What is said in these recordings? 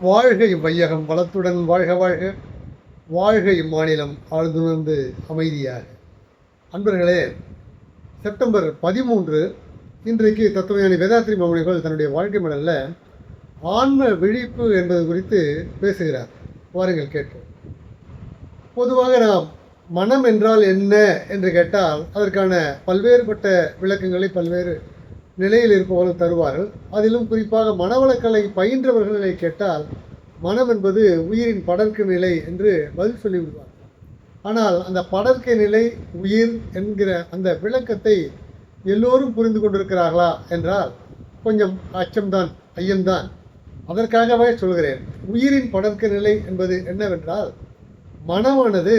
வாழ்கை வையகம் வளத்துடன் வாழ்க வாழ்க. வாழ்கை இம்மாநிலம் ஆழ்ந்துணர்ந்து அமைதியாக. அன்பர்களே செப்டம்பர் பதிமூன்று இன்றைக்கு தத்துவஞானி வேதாத்ரி மௌனிகள் தன்னுடைய வாழ்க்கை மடலில் ஆன்ம விழிப்பு என்பது குறித்து பேசுகிறார். வாருங்கள் கேட்போம். பொதுவாக நாம் மனம் என்றால் என்ன என்று கேட்டால் அதற்கான பல்வேறுபட்ட விளக்கங்களை பல்வேறு நிலையில் இருப்பவர்கள் தருவார்கள். அதிலும் குறிப்பாக மனவளக்கலை பயின்றவர்களை கேட்டால் மனம் என்பது உயிரின் படர்க்கு நிலை என்று பதில் சொல்லிவிடுவார் ஆனால் அந்த படர்க்கை நிலை உயிர் என்கிற அந்த விளக்கத்தை எல்லோரும் புரிந்து கொண்டிருக்கிறார்களா என்றால் கொஞ்சம் அச்சம்தான் ஐயம்தான். அதற்காகவே சொல்கிறேன் உயிரின் படர்க்க நிலை என்பது என்னவென்றால் மனமானது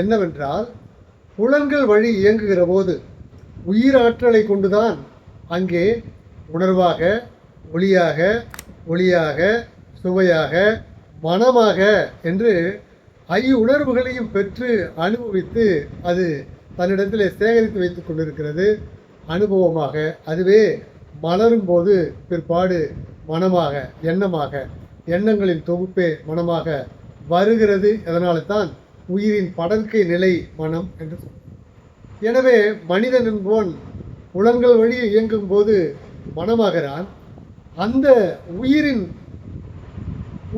என்னவென்றால் புலன்கள் வழி இயங்குகிற போது உயிராற்றலை கொண்டுதான் அங்கே உணர்வாக ஒளியாக ஒளியாக சுவையாக மனமாக என்று ஐ உணர்வுகளையும் பெற்று அனுபவித்து அது தன்னிடத்தில் சேகரித்து வைத்து கொண்டிருக்கிறது. அனுபவமாக அதுவே மலரும் போது பிற்பாடு மனமாக எண்ணமாக எண்ணங்களின் தொகுப்பே மனமாக வருகிறது. அதனால தான் உயிரின் படர்க்கை நிலை மனம் என்று எனவே மனிதன் என்பவன் புலன்கள் வழியே இயங்கும் போது மனமாகிறான். அந்த உயிரின்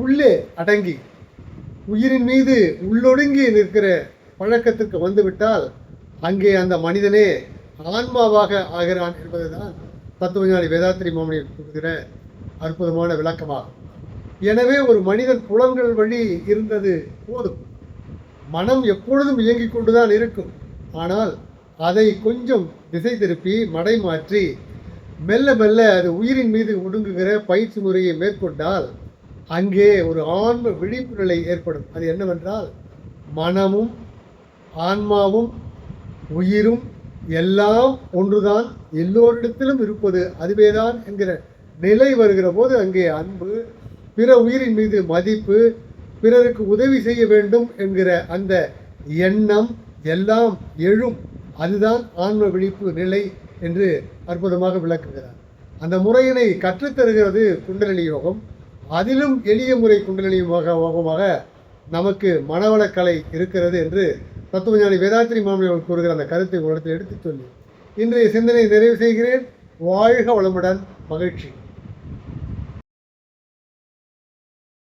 உள்ளே அடங்கி உயிரின் மீது உள்ளொடுங்கி நிற்கிற பழக்கத்திற்கு வந்துவிட்டால் அங்கே அந்த மனிதனே ஆன்மாவாக ஆகிறான் என்பதுதான் தத்துவஞானி வேதாத்திரி மாமணி கொடுக்கிற அற்புதமான விளக்கமாகும். எனவே ஒரு மனிதன் புலன்கள் வழி இருந்தது போதும். மனம் எப்பொழுதும் இயங்கிக் கொண்டுதான் இருக்கும். ஆனால் அதை கொஞ்சம் திசை திருப்பி மடை மாற்றி மெல்ல மெல்ல அது உயிரின் மீது ஒடுங்குகிற பயிற்சி முறையை மேற்கொண்டால் அங்கே ஒரு ஆன்ம விழிப்பு நிலை ஏற்படும். அது என்னவென்றால் மனமும் ஆன்மாவும் உயிரும் எல்லாம் ஒன்றுதான். எல்லோரிடத்திலும் இருப்பது அதுவேதான் என்கிற நிலை வருகிற போது அங்கே அன்பு பிற உயிரின் மீது மதிப்பு பிறருக்கு உதவி செய்ய வேண்டும் என்கிற அந்த எண்ணம் எல்லாம் எழும். அதுதான் ஆன்ம விழிப்பு நிலை என்று அற்புதமாக விளக்குகிறார். அந்த முறையினை கற்றுத்தருகிறது குண்டலினி யோகம். அதிலும் எளிய முறை குண்டலினி யோக யோகமாக நமக்கு மனவளக்கலை இருக்கிறது என்று தத்துவஞானி வேதாத்திரி மாமி அவர்கள் கூறுகிற அந்த கருத்தை உலகத்தில் எடுத்துச் சொல்லி இன்றைய சிந்தனை நிறைவு செய்கிறேன். வாழ்க வளமுடன் மகிழ்ச்சி.